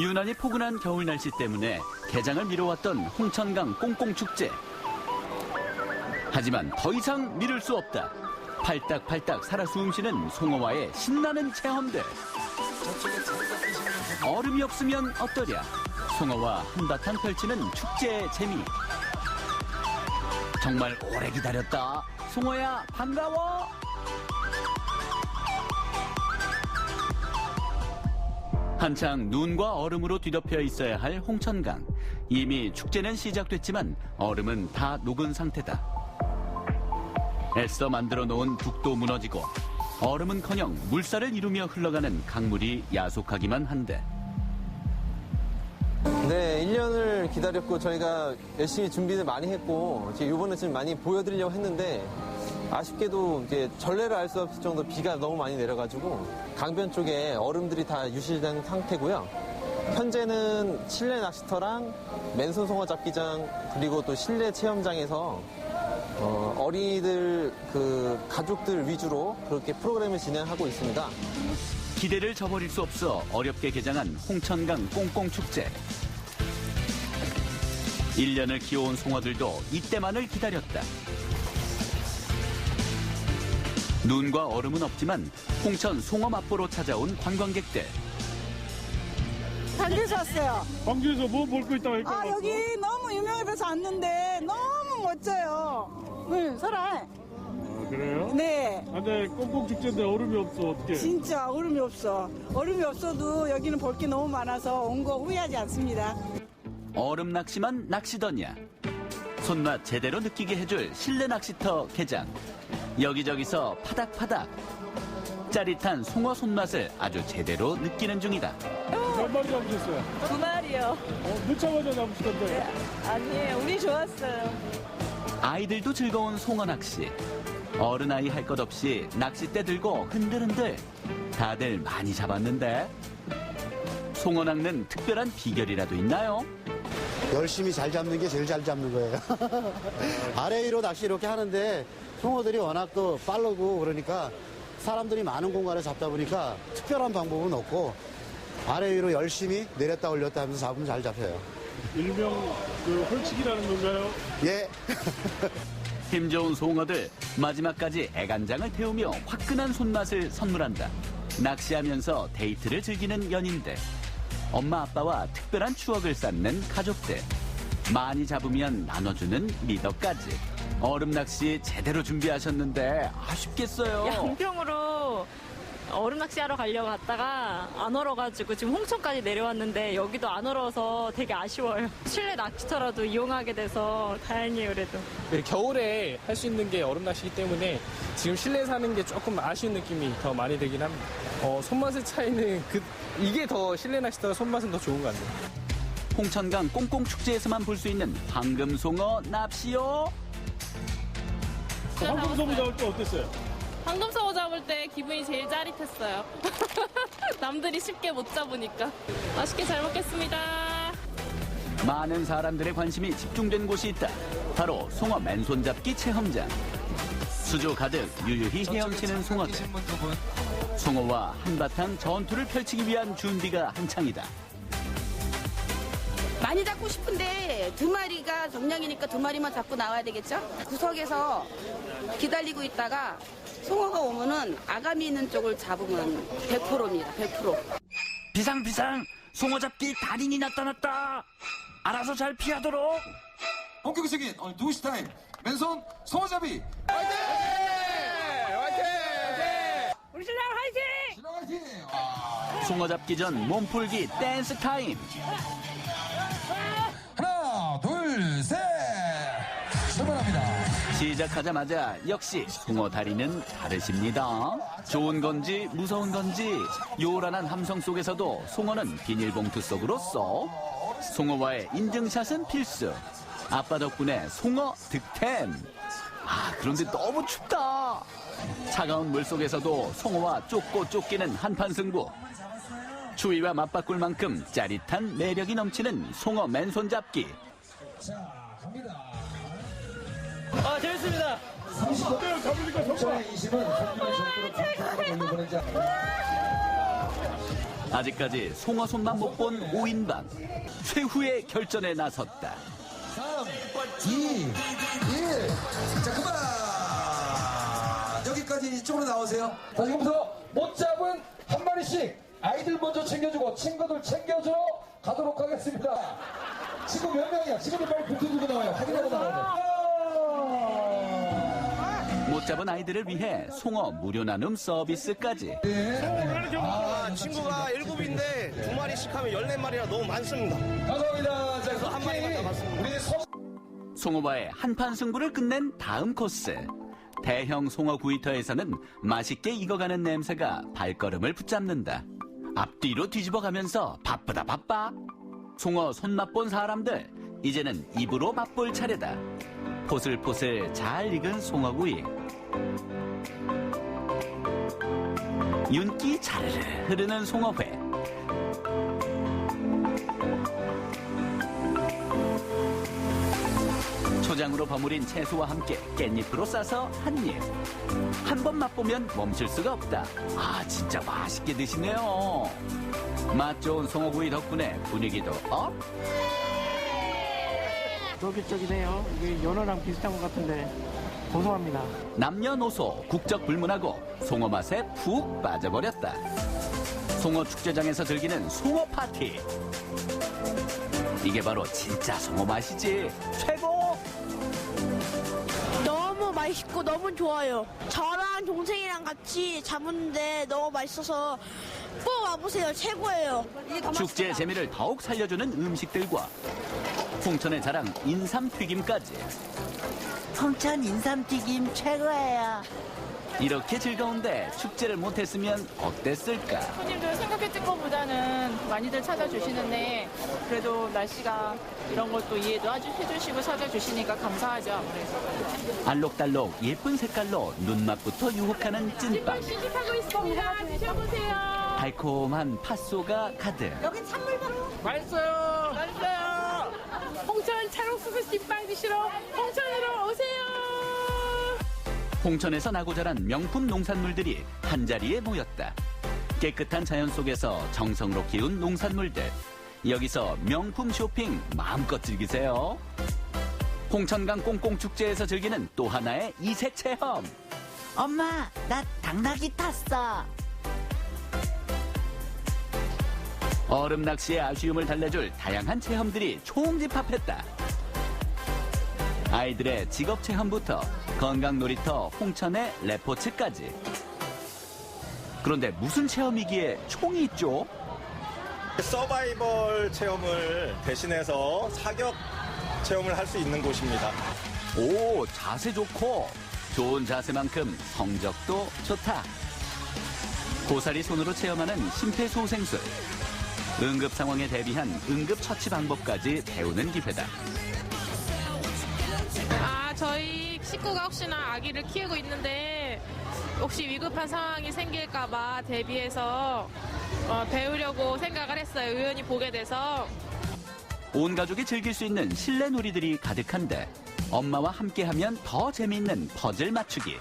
유난히 포근한 겨울 날씨 때문에 개장을 미뤄왔던 홍천강 꽁꽁축제. 하지만 더 이상 미룰 수 없다. 팔딱팔딱 살아 숨쉬는 송어와의 신나는 체험들. 얼음이 없으면 어떠랴. 송어와 한바탕 펼치는 축제의 재미. 정말 오래 기다렸다. 송어야 반가워. 한창 눈과 얼음으로 뒤덮여 있어야 할 홍천강. 이미 축제는 시작됐지만 얼음은 다 녹은 상태다. 애써 만들어 놓은 북도 무너지고 얼음은커녕 물살을 이루며 흘러가는 강물이 야속하기만 한데 네, 1년을 기다렸고 저희가 열심히 준비를 많이 했고 이번에 좀 많이 보여드리려고 했는데 아쉽게도 이제 전례를 알 수 없을 정도 비가 너무 많이 내려가지고 강변 쪽에 얼음들이 다 유실된 상태고요. 현재는 실내 낚시터랑 맨손 송어 잡기장 그리고 또 실내 체험장에서 어, 어린이들 그 가족들 위주로 그렇게 프로그램을 진행하고 있습니다. 기대를 저버릴 수 없어 어렵게 개장한 홍천강 꽁꽁 축제. 1년을 키워온 송어들도 이때만을 기다렸다. 눈과 얼음은 없지만 홍천 송어 맛보러 찾아온 관광객들. 단계에서 왔어요. 광주에서 뭐 볼 거 있다고 아, 여기 너무 유명해서 왔는데 너무 멋져요. 응, 설아. 아, 그래요? 네. 아, 근데 꽁꽁 축제인데 얼음이 없어 어떻게? 진짜 얼음이 없어. 얼음이 없어도 여기는 볼 게 너무 많아서 온 거 후회하지 않습니다. 얼음 낚시만 낚시더냐. 손맛 제대로 느끼게 해줄 실내 낚시터 개장. 여기저기서 파닥파닥. 짜릿한 송어 손맛을 아주 제대로 느끼는 중이다. 몇 마리 잡으셨어요? 두 마리요. 어, 늦자마자 잡으시던데. 아니에요. 운이 좋았어요. 아이들도 즐거운 송어 낚시. 어른아이 할 것 없이 낚싯대 들고 흔들흔들. 다들 많이 잡았는데. 송어 낚는 특별한 비결이라도 있나요? 열심히 잘 잡는 게 제일 잘 잡는 거예요. 아래 위로 낚시 이렇게 하는데 송어들이 워낙 또 빠르고 그러니까 사람들이 많은 공간에 잡다 보니까 특별한 방법은 없고 아래 위로 열심히 내렸다 올렸다 하면서 잡으면 잘 잡혀요. 일명 그 홀치기라는 건가요? 예. 힘 좋은 송어들 마지막까지 애간장을 태우며 화끈한 손맛을 선물한다. 낚시하면서 데이트를 즐기는 연인들. 엄마 아빠와 특별한 추억을 쌓는 가족들. 많이 잡으면 나눠주는 리더까지. 얼음 낚시 제대로 준비하셨는데 아쉽겠어요. 양평으로 얼음 낚시하러 가려고 갔다가 안 얼어가지고 지금 홍천까지 내려왔는데 여기도 안 얼어서 되게 아쉬워요. 실내 낚시터라도 이용하게 돼서 다행이에요, 그래도. 네, 겨울에 할 수 있는 게 얼음 낚시기 때문에 지금 실내 사는 게 조금 아쉬운 느낌이 더 많이 들긴 합니다. 어, 손맛의 차이는 그 이게 더 실내 낚시터가 손맛은 더 좋은 것 같네요. 홍천강 꽁꽁 축제에서만 볼 수 있는 황금송어 납시요. 황금송이 잡을 때 어땠어요? 황금성어 잡을 때 기분이 제일 짜릿했어요. 남들이 쉽게 못 잡으니까. 맛있게 잘 먹겠습니다. 많은 사람들의 관심이 집중된 곳이 있다. 바로 송어 맨손잡기 체험장. 수조 가득 유유히 헤엄치는 송어들. 송어와 한바탕 전투를 펼치기 위한 준비가 한창이다. 많이 잡고 싶은데 두 마리가 정량이니까 두 마리만 잡고 나와야 되겠죠? 구석에서 기다리고 있다가 송어가 오면은 아가미 있는 쪽을 잡으면 100%입니다. 100%. 비상 비상! 송어 잡기 달인이 나타났다! 알아서 잘 피하도록! 본격적인 오늘 2시 타임 맨손 송어잡이 우리 신랑 화이팅! 신랑 화이팅! 아, 송어 잡기 전 몸풀기 댄스 타임! 둘셋 출발합니다 시작하자마자 역시 송어 다리는 다르십니다. 좋은 건지 무서운 건지 요란한 함성 속에서도 송어는 비닐봉투 속으로 쏙. 송어와의 인증샷은 필수. 아빠 덕분에 송어 득템. 아 그런데 너무 춥다. 차가운 물 속에서도 송어와 쫓고 쫓기는 한판 승부. 추위와 맞바꿀 만큼 짜릿한 매력이 넘치는 송어 맨손 잡기. 아 재밌습니다. 어때요? 잡으니까 정말. 아직까지 송어 손만 못 본 5인방 최후의 결전에 나섰다. 3, 2, 1. 자, 그만! 여기까지 이쪽으로 나오세요. 자, 지금부터 못 잡은 한 마리씩 아이들 먼저 챙겨주고 친구들 챙겨줘 가도록 하겠습니다. 지금 몇 명이야? 지금도 빨리 붙여주고 나와요. 확인하고 나와야 돼. 못 잡은 아이들을 위해 송어 무료 나눔 서비스까지. 아, 친구가 일곱인데 두 마리씩 하면 열네 마리라 너무 많습니다. 감사합니다. 자, 그래서 한 마리만 남았습니다. 우리 서 송어와의 한판 승부를 끝낸 다음 코스. 대형 송어 구이터에서는 맛있게 익어가는 냄새가 발걸음을 붙잡는다. 앞뒤로 뒤집어 가면서 바쁘다 바빠. 송어 손 맛 본 사람들, 이제는 입으로 맛볼 차례다. 포슬포슬 잘 익은 송어구이. 윤기 자르르 흐르는 송어회. 초장으로 버무린 채소와 함께 깻잎으로 싸서 한 입. 한 번 맛보면 멈출 수가 없다. 아, 진짜 맛있게 드시네요. 맛 좋은 송어구이 덕분에 분위기도 업. 쫄깃쫄깃해요. 이게 연어랑 비슷한 것 같은데 고소합니다. 남녀노소 국적 불문하고 송어 맛에 푹 빠져버렸다. 송어 축제장에서 즐기는 송어 파티. 이게 바로 진짜 송어 맛이지. 최고! 너무 맛있고 너무 좋아요. 저랑 동생이랑 같이 잡았는데 너무 맛있어서 꼭 와보세요. 최고예요. 축제의 재미를 더욱 살려주는 음식들과 홍천의 자랑 인삼 튀김까지 홍천 인삼튀김 최고예요. 이렇게 즐거운데 축제를 못했으면 어땠을까? 손님들 생각했던 것보다는 많이들 찾아주시는데 그래도 날씨가 이런 것도 이해도 아주 해주시고 찾아주시니까 감사하죠 아무래도. 알록달록 예쁜 색깔로 눈맛부터 유혹하는 찐빵 시식하고 있습니다. 드셔보세요. 달콤한 팥소가 가득 여기 찬물 바로. 맛있어요. 맛있어요. 홍천 찰옥수수 찐빵 드시러 홍천으로 오세요. 홍천에서 나고 자란 명품 농산물들이 한자리에 모였다. 깨끗한 자연 속에서 정성으로 키운 농산물들. 여기서 명품 쇼핑 마음껏 즐기세요. 홍천강 꽁꽁축제에서 즐기는 또 하나의 이색 체험. 엄마, 나 당나귀 탔어. 얼음 낚시의 아쉬움을 달래줄 다양한 체험들이 총집합했다. 아이들의 직업 체험부터 건강 놀이터 홍천의 레포츠까지. 그런데 무슨 체험이기에 총이 있죠? 서바이벌 체험을 대신해서 사격 체험을 할 수 있는 곳입니다. 오, 자세 좋고 좋은 자세만큼 성적도 좋다. 고사리 손으로 체험하는 심폐소생술. 응급 상황에 대비한 응급 처치 방법까지 배우는 기회다. 아, 저희 식구가 혹시나 아기를 키우고 있는데 혹시 위급한 상황이 생길까봐 대비해서 어, 배우려고 생각을 했어요. 우연히 보게 돼서. 온 가족이 즐길 수 있는 실내 놀이들이 가득한데 엄마와 함께하면 더 재미있는 퍼즐 맞추기.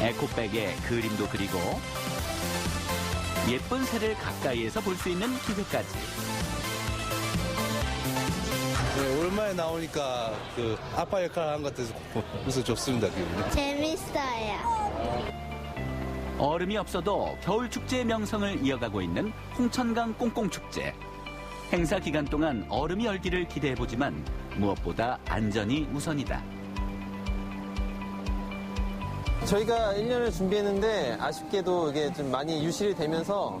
에코백에 그림도 그리고 예쁜 새를 가까이에서 볼 수 있는 기회까지. 네, 오랜만에 나오니까 그 아빠 역할을 한 것 같아서 그래서 좋습니다 기분이. 재밌어요. 얼음이 없어도 겨울 축제의 명성을 이어가고 있는 홍천강 꽁꽁 축제. 행사 기간 동안 얼음이 얼기를 기대해 보지만 무엇보다 안전이 우선이다. 저희가 1년을 준비했는데 아쉽게도 이게 좀 많이 유실이 되면서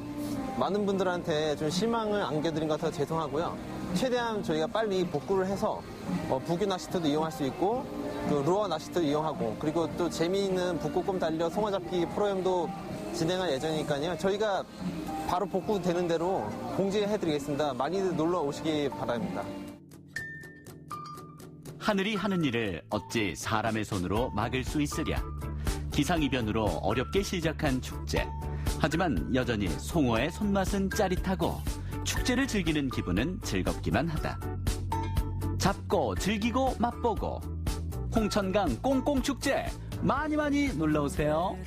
많은 분들한테 좀 실망을 안겨드린 것 같아서 죄송하고요. 최대한 저희가 빨리 복구를 해서 어, 부규 낚시터도 이용할 수 있고 그 루어 낚시터 이용하고 그리고 또 재미있는 북극곰 달려 송어 잡기 프로그램도 진행할 예정이니까요. 저희가 바로 복구되는 대로 공지해드리겠습니다. 많이들 놀러 오시기 바랍니다. 하늘이 하는 일을 어찌 사람의 손으로 막을 수 있으랴. 기상이변으로 어렵게 시작한 축제. 하지만 여전히 송어의 손맛은 짜릿하고 축제를 즐기는 기분은 즐겁기만 하다. 잡고 즐기고 맛보고 홍천강 꽁꽁 축제 많이 많이 놀러 오세요.